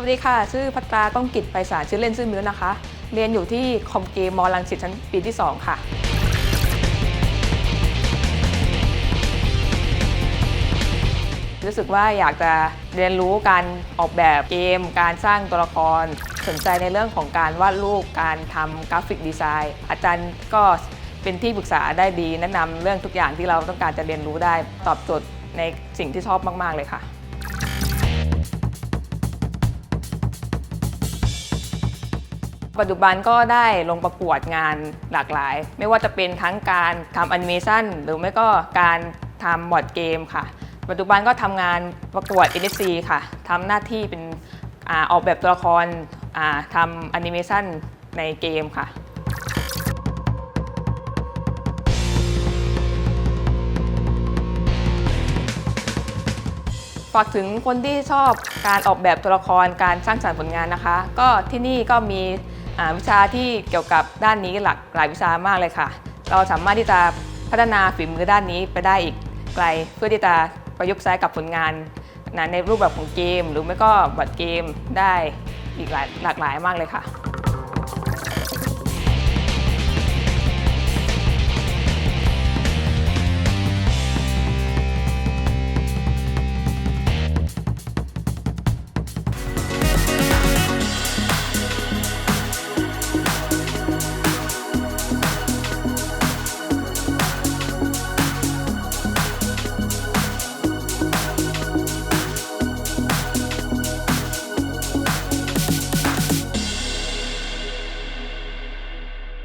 วัสดีค่ะ ชื่อพัตราก้องกิจไปสารชื่อเล่นชื่อมิ้วนะคะ เรียนอยู่ที่คอมเกมมอลังสิตชั้นปีที่ 2 ค่ะ รู้สึกว่าอยากจะเรียนรู้การออกแบบเกม การสร้างตัวละคร สนใจในเรื่องของการวาดรูป การทำกราฟิกดีไซน์ อาจารย์ก็เป็นที่ปรึกษาได้ดี แนะนำเรื่องทุกอย่างที่เราต้องการจะเรียนรู้ได้ ตอบโจทย์ในสิ่งที่ชอบมาก ๆ เลยค่ะ ปัจจุบันก็ได้ลงประกวดงานหลากหลาย ไม่ว่าจะเป็นทั้งการทำแอนิเมชันหรือไม่ก็การทำบอร์ดเกมค่ะ ปัจจุบันก็ทำงานประกวด NSC ค่ะทำหน้าที่เป็นอออกแบบตัวละครทำแอนิเมชันในเกมค่ะฝากถึงคนที่ชอบการออกแบบตัวละครการสร้างสรรค์ผลงานนะคะ ก็ที่นี่ก็มี วิชาที่เกี่ยวกับด้านนี้หลักหลายวิชามากเลยค่ะ เราสามารถที่จะพัฒนาฝีมือด้านนี้ไปได้อีกไกล เพื่อที่จะประยุกต์ใช้กับผลงานนะในรูปแบบของเกม หรือไม่ก็บอร์ดเกมได้อีกหลายหลากหลายมากเลยค่ะ